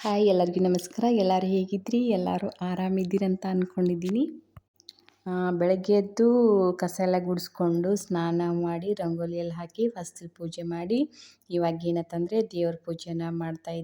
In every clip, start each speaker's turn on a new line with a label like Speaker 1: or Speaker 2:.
Speaker 1: Hi ಎಲ್ಲರಿಗೂ ನಮಸ್ಕಾರ. ಎಲ್ಲರೂ ಹೇಗಿದ್ರಿ? ಎಲ್ಲರೂ ಆರಾಮಿದ್ದೀರಂತ ಅಂದ್ಕೊಂಡಿದ್ದೀನಿ ಬೆಳಗ್ಗೆ ಎದ್ದು ಕಸ ಎಲ್ಲ ಗುಡಿಸ್ಕೊಂಡು ಸ್ನಾನ ಮಾಡಿ ರಂಗೋಲಿಯಲ್ಲಿ ಹಾಕಿ ಫಸ್ಟ್ ಪೂಜೆ ಮಾಡಿ ಇವಾಗ ಏನತ್ತಂದರೆ ದೇವ್ರ ಪೂಜೆನ ಮಾಡ್ತಾ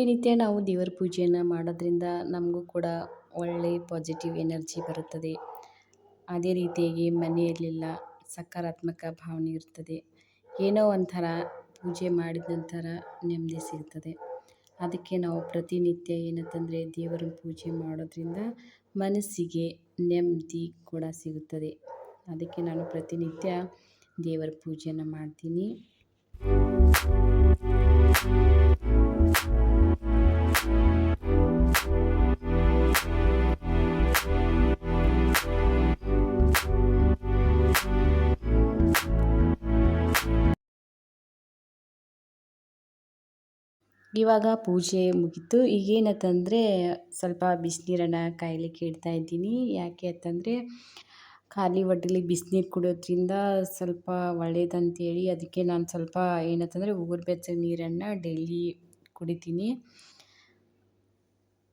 Speaker 1: ಪ್ರತಿನಿತ್ಯ ನಾವು ದೇವರ ಪೂಜೆಯನ್ನು ಮಾಡೋದ್ರಿಂದ ನಮಗೂ ಕೂಡ ಒಳ್ಳೆಯ ಪಾಸಿಟಿವ್ ಎನರ್ಜಿ ಬರುತ್ತದೆ. ಅದೇ ರೀತಿಯಾಗಿ ಮನೆಯಲ್ಲೆಲ್ಲ ಸಕಾರಾತ್ಮಕ ಭಾವನೆ ಇರ್ತದೆ. ಏನೋ ಒಂಥರ ಪೂಜೆ ಮಾಡಿದ ನಂತರ ನೆಮ್ಮದಿ ಸಿಗ್ತದೆ. ಅದಕ್ಕೆ ನಾವು ಪ್ರತಿನಿತ್ಯ ಏನಂತಂದರೆ ದೇವರ ಪೂಜೆ ಮಾಡೋದ್ರಿಂದ ಮನಸ್ಸಿಗೆ ನೆಮ್ಮದಿ ಕೂಡ ಸಿಗುತ್ತದೆ. ಅದಕ್ಕೆ ನಾನು ಪ್ರತಿನಿತ್ಯ ದೇವರ ಪೂಜೆಯನ್ನು ಮಾಡ್ತೀನಿ. ಇವಾಗ ಪೂಜೆ ಮುಗೀತು. ಈಗೇನತ್ತಂದರೆ ಸ್ವಲ್ಪ ಬಿಸಿನೀರನ್ನು ಕಾಯಿಲೆ ಕೇಳ್ತಾ ಇದ್ದೀನಿ. ಯಾಕೆ ಅಂತಂದರೆ ಖಾಲಿ ಹೊಟ್ಟೆಲಿ ಬಿಸಿನೀರು ಕುಡಿಯೋದ್ರಿಂದ ಸ್ವಲ್ಪ ಒಳ್ಳೇದಂತೇಳಿ ಅದಕ್ಕೆ ನಾನು ಸ್ವಲ್ಪ ಏನಂತಂದರೆ ಉಗುರು ಬೆಚ್ಚಗೆ ನೀರನ್ನು ಡೈಲಿ ಕುಡಿತೀನಿ.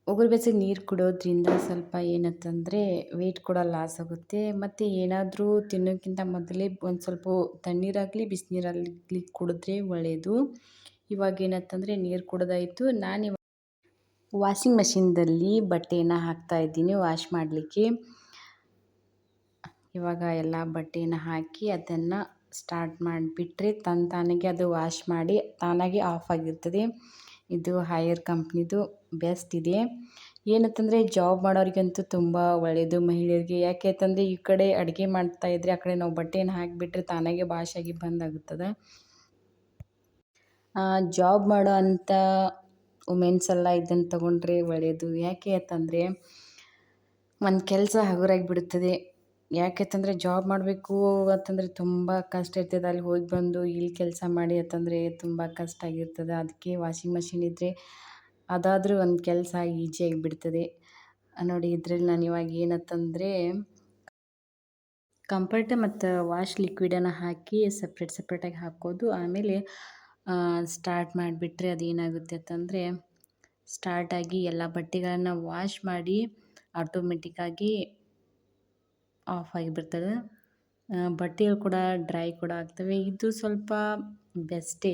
Speaker 1: ಉಗುರು ಬೆಚ್ಚಗೆ ನೀರು ಕುಡಿಯೋದ್ರಿಂದ ಸ್ವಲ್ಪ ಏನಂತಂದರೆ ವೆಯ್ಟ್ ಕೂಡ ಲಾಸ್ ಆಗುತ್ತೆ. ಮತ್ತು ಏನಾದರೂ ತಿನ್ನೋಕ್ಕಿಂತ ಮೊದಲೇ ಒಂದು ಸ್ವಲ್ಪ ತಣ್ಣೀರಾಗಲಿ, ಬಿಸಿನೀರಾಗಲಿ ಕುಡಿದ್ರೆ ಒಳ್ಳೆಯದು ಇವಾಗ ಏನಂತಂದರೆ ನೀರು ಕುಡ್ದಾಯಿತು. ನಾನು ವಾಷಿಂಗ್ ಮಷಿನ್ದಲ್ಲಿ ಬಟ್ಟೆಯನ್ನು ಹಾಕ್ತಾ ಇದ್ದೀನಿ ವಾಶ್ ಮಾಡಲಿಕ್ಕೆ. ಇವಾಗ ಎಲ್ಲ ಬಟ್ಟೆಯನ್ನು ಹಾಕಿ ಅದನ್ನು ಸ್ಟಾರ್ಟ್ ಮಾಡಿಬಿಟ್ರೆ ತನ್ನ ತಾನಾಗೆ ಅದು ವಾಶ್ ಮಾಡಿ ತಾನಾಗೆ ಆಫ್ ಆಗಿರ್ತದೆ. ಇದು ಹೈಯರ್ ಕಂಪ್ನಿದು ಬೆಸ್ಟ್ ಇದೆ. ಏನಂತಂದರೆ ಜಾಬ್ ಮಾಡೋರಿಗಂತೂ ತುಂಬ ಒಳ್ಳೆಯದು ಮಹಿಳೆಯರಿಗೆ. ಯಾಕೆ ಅಂತಂದರೆ ಈ ಕಡೆ ಅಡುಗೆ ಮಾಡ್ತಾಯಿದ್ರೆ ಆ ಕಡೆ ನಾವು ಬಟ್ಟೆಯನ್ನು ಹಾಕಿಬಿಟ್ರೆ ತಾನಾಗೆ ವಾಶಾಗಿ ಬಂದಾಗುತ್ತದೆ ಜಾಬ್ ಮಾಡೋ ಅಂಥ ವುಮೆನ್ಸ್ ಎಲ್ಲ ಇದನ್ನು ತಗೊಂಡ್ರೆ ಒಳ್ಳೆಯದು ಯಾಕೆ ಅಂತಂದರೆ ಒಂದು ಕೆಲಸ ಹಗುರಾಗಿ ಬಿಡುತ್ತದೆ ಯಾಕೆ ಅಂತಂದರೆ ಜಾಬ್ ಮಾಡಬೇಕು ಅಂತಂದರೆ ತುಂಬ ಕಷ್ಟ ಇರ್ತದೆ. ಅಲ್ಲಿ ಹೋಗಿ ಬಂದು ಇಲ್ಲಿ ಕೆಲಸ ಮಾಡಿ ಅಂತಂದರೆ ತುಂಬ ಕಷ್ಟ ಆಗಿರ್ತದೆ. ಅದಕ್ಕೆ ವಾಷಿಂಗ್ ಮಷಿನ್ ಇದ್ದರೆ ಅದಾದರೂ ಒಂದು ಕೆಲಸ ಈಜಿಯಾಗಿ ಬಿಡ್ತದೆ ನೋಡಿ, ಇದ್ರಲ್ಲಿ ನಾನು ಇವಾಗ ಏನಂತಂದರೆ ಕಂಫರ್ಟ್ ಮತ್ತು ವಾಶ್ ಲಿಕ್ವಿಡನ್ನು ಹಾಕಿ ಸಪ್ರೇಟ್ ಸಪ್ರೇಟಾಗಿ ಹಾಕೋದು. ಆಮೇಲೆ ಸ್ಟಾರ್ಟ್ ಮಾಡಿಬಿಟ್ರೆ ಅದೇನಾಗುತ್ತೆ ಅಂತಂದರೆ ಸ್ಟಾರ್ಟಾಗಿ ಎಲ್ಲ ಬಟ್ಟೆಗಳನ್ನು ವಾಶ್ ಮಾಡಿ ಆಟೋಮೆಟಿಕ್ಕಾಗಿ ಆಫ್ ಆಗಿಬಿಡ್ತದೆ. ಬಟ್ಟೆಗಳು ಕೂಡ ಡ್ರೈ ಕೂಡ ಆಗ್ತವೆ. ಇದು ಸ್ವಲ್ಪ ಬೆಸ್ಟೇ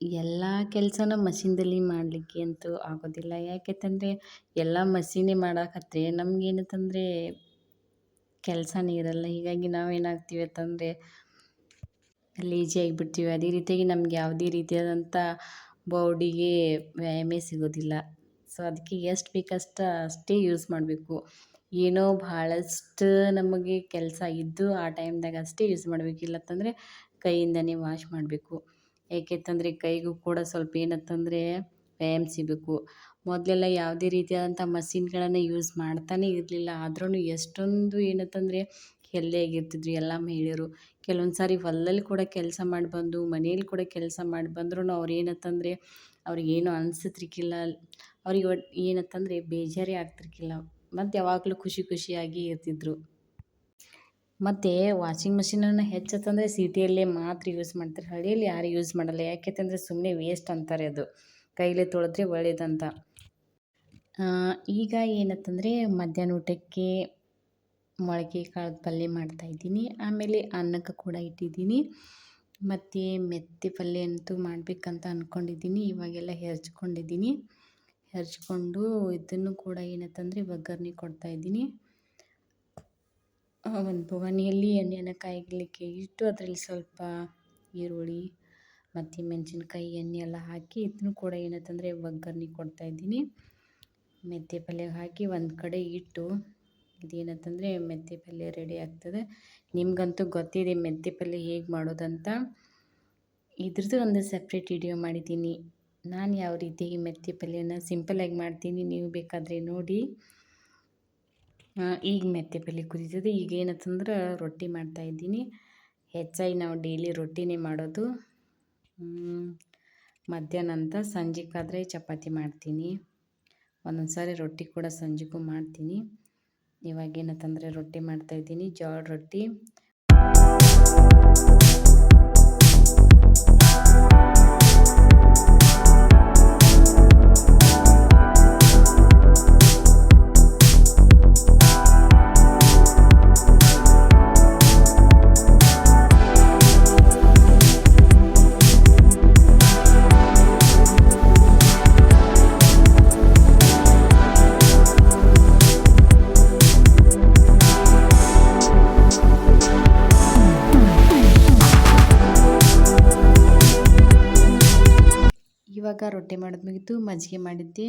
Speaker 1: ಎಲ್ಲ ಕೆಲಸನ ಮಷಿನ್ದಲ್ಲಿ ಮಾಡಲಿಕ್ಕೆ ಅಂತೂ ಆಗೋದಿಲ್ಲ. ಯಾಕೆಂತಂದರೆ, ಎಲ್ಲ ಮಷೀನೇ ಮಾಡಾಕತ್ರೆ ನಮಗೇನಂತಂದರೆ ಕೆಲಸನೇ ಇರಲ್ಲ. ಹೀಗಾಗಿ ನಾವೇನಾಗ್ತೀವಿ ಅಂತಂದರೆ ಲೇಜಿ ಆಗಿಬಿಡ್ತೀವಿ. ಅದೇ ರೀತಿಯಾಗಿ ನಮ್ಗೆ ಯಾವುದೇ ರೀತಿಯಾದಂಥ ಬಾಡಿಗೆ ವ್ಯಾಯಾಮ ಸಿಗೋದಿಲ್ಲ. ಸೊ ಅದಕ್ಕೆ ಎಷ್ಟು ಬೇಕಷ್ಟು ಅಷ್ಟೇ ಯೂಸ್ ಮಾಡಬೇಕು. ಏನೋ ಭಾಳಷ್ಟು ನಮಗೆ ಕೆಲಸ ಇದ್ದು ಆ ಟೈಮ್ದಾಗ ಅಷ್ಟೇ ಯೂಸ್ ಮಾಡಬೇಕು. ಇಲ್ಲತ್ತಂದರೆ ಕೈಯಿಂದನೇ ವಾಶ್ ಮಾಡಬೇಕು. ಏಕೆಂತಂದರೆ ಕೈಗೂ ಕೂಡ ಸ್ವಲ್ಪ ಏನಂತಂದರೆ ವ್ಯಾಯಾಮ ಸಿಗಬೇಕು. ಮೊದಲೆಲ್ಲ ಯಾವುದೇ ರೀತಿಯಾದಂಥ ಮಷಿನ್ಗಳನ್ನು ಯೂಸ್ ಮಾಡ್ತಾನೆ ಇರಲಿಲ್ಲ. ಆದ್ರೂ ಎಷ್ಟೊಂದು ಏನಂತಂದರೆ ಹೆಲ್ದಿಯಾಗಿರ್ತಿದ್ರು ಎಲ್ಲ ಮಹಿಳೆಯರು. ಕೆಲವೊಂದು ಸಾರಿ ಹೊಲದಲ್ಲಿ ಕೂಡ ಕೆಲಸ ಮಾಡಿ ಬಂದು, ಮನೆಯಲ್ಲಿ ಕೂಡ ಕೆಲಸ ಮಾಡಿ ಬಂದ್ರೂ ಅವ್ರು ಏನಂತಂದರೆ ಅವ್ರಿಗೇನು ಅನಿಸ್ತಿರ್ಕಿಲ್ಲ ಅವ್ರಿಗೆ ಒಟ್ಟು ಏನತ್ತಂದರೆ ಬೇಜಾರೇ ಆಗ್ತಿರ್ಕಿಲ್ಲ. ಮತ್ತು ಯಾವಾಗಲೂ ಖುಷಿ ಖುಷಿಯಾಗಿ ಇರ್ತಿದ್ರು. ಮತ್ತು ವಾಷಿಂಗ್ ಮಿಷಿನನ್ನು ಹೆಚ್ಚತ್ತಂದರೆ ಸಿಟಿಯಲ್ಲೇ ಮಾತ್ರ ಯೂಸ್ ಮಾಡ್ತಾರೆ. ಹಳ್ಳಿಯಲ್ಲಿ ಯಾರು ಯೂಸ್ ಮಾಡಲ್ಲ. ಯಾಕೆಂತಂದರೆ ಸುಮ್ಮನೆ ವೇಸ್ಟ್ ಅಂತಾರೆ ಅದು. ಕೈಲೇ ತೊಳೆದ್ರೆ ಒಳ್ಳೇದಂತ. ಈಗ ಏನತ್ತಂದರೆ ಮಧ್ಯಾಹ್ನ ಊಟಕ್ಕೆ ಮೊಳಕೆ ಕಾಳು ಪಲ್ಯ ಮಾಡ್ತಾಯಿದ್ದೀನಿ ಆಮೇಲೆ ಅನ್ನಕ್ಕೆ ಕೂಡ ಇಟ್ಟಿದ್ದೀನಿ. ಮತ್ತು ಮೆತ್ತೆ ಪಲ್ಯ ಅಂತೂ ಮಾಡಬೇಕಂತ ಅಂದ್ಕೊಂಡಿದ್ದೀನಿ ಇವಾಗೆಲ್ಲ ಹೆರ್ಚ್ಕೊಂಡಿದ್ದೀನಿ. ಹೆರ್ಚ್ಕೊಂಡು ಇದನ್ನು ಕೂಡ ಏನಂತಂದರೆ ಒಗ್ಗರಣೆ ಕೊಡ್ತಾಯಿದ್ದೀನಿ ಒಂದು ಬೊಗಣೆಯಲ್ಲಿ ಎಣ್ಣೆಯನ್ನು ಕಾಯ್ಲಿಕ್ಕೆ ಇಟ್ಟು ಅದರಲ್ಲಿ ಸ್ವಲ್ಪ ಈರುಳ್ಳಿ, ಮತ್ತು ಮೆಣಸಿನ್ಕಾಯಿ ಎಣ್ಣೆ ಎಲ್ಲ ಹಾಕಿ ಇದನ್ನು ಕೂಡ ಏನಂತಂದರೆ ಒಗ್ಗರಣೆ ಕೊಡ್ತಾಯಿದ್ದೀನಿ ಮೆಂತ್ಯ ಪಲ್ಯ ಹಾಕಿ ಒಂದು ಕಡೆ ಇಟ್ಟು ಇದೇನಂತಂದರೆ ಮೆಂತ್ಯ ಪಲ್ಯ ರೆಡಿ ಆಗ್ತದೆ. ನಿಮಗಂತೂ ಗೊತ್ತಿದೆ ಮೆಂತ್ಯ ಪಲ್ಯ ಹೇಗೆ ಮಾಡೋದಂತ. ಇದ್ರದ್ದು ಒಂದು ಸಪ್ರೇಟ್ ವಿಡಿಯೋ ಮಾಡಿದ್ದೀನಿ. ನಾನು ಯಾವ ರೀತಿ ಮೆಂತ್ಯ ಪಲ್ಯನ ಸಿಂಪಲಾಗಿ ಮಾಡ್ತೀನಿ ನೀವು ಬೇಕಾದರೆ ನೋಡಿ. ಈಗ ಮೆಂತ್ಯ ಪಲ್ಯ ಕುದೀತದೆ. ಈಗ ಏನಂತಂದ್ರೆ ರೊಟ್ಟಿ ಮಾಡ್ತಾಯಿದ್ದೀನಿ ಹೆಚ್ಚಾಗಿ ನಾವು ಡೈಲಿ ರೊಟ್ಟಿನೇ ಮಾಡೋದು. ಮಧ್ಯಾಹ್ನ ಅಂತ ಸಂಜೆಗಾದರೆ ಚಪಾತಿ ಮಾಡ್ತೀನಿ. ಒಂದೊಂದು ಸಾರಿ ರೊಟ್ಟಿ ಕೂಡ ಸಂಜೆಗೂ ಮಾಡ್ತೀನಿ. ಇವಾಗ ಏನತ್ತಂದ್ರೆ ರೊಟ್ಟಿ ಮಾಡ್ತಾ ಇದ್ದೀನಿ ಜೋಳ ರೊಟ್ಟಿ. ರೊಟ್ಟಿ ಮಾಡೋದು ಮುಗಿತು, ಮಜ್ಜಿಗೆ ಮಾಡಿದ್ದೆ.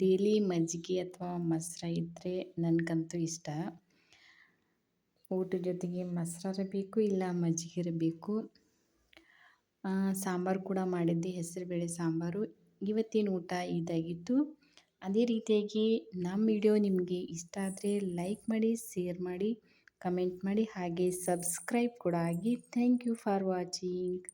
Speaker 1: ಡೈಲಿ ಮಜ್ಜಿಗೆ ಅಥವಾ ಮೊಸರ ಇದ್ದರೆ ನನಗಂತೂ ಇಷ್ಟ. ಊಟದ ಜೊತೆಗೆ ಮೊಸರಾರ ಬೇಕು, ಇಲ್ಲ ಮಜ್ಜಿಗೆ ಇರಬೇಕು ಸಾಂಬಾರು ಕೂಡ ಮಾಡಿದ್ದೆ ಹೆಸರುಬೇಳೆ ಸಾಂಬಾರು. ಇವತ್ತಿನ ಊಟ ಇದಾಗಿತ್ತು? ಅದೇ ರೀತಿಯಾಗಿ ನಮ್ಮ ವಿಡಿಯೋ ನಿಮಗೆ ಇಷ್ಟ ಆದರೆ ಲೈಕ್ ಮಾಡಿ, ಶೇರ್ ಮಾಡಿ, ಕಮೆಂಟ್ ಮಾಡಿ, ಹಾಗೆ ಸಬ್ಸ್ಕ್ರೈಬ್ ಕೂಡ ಆಗಿ. Thank you for watching.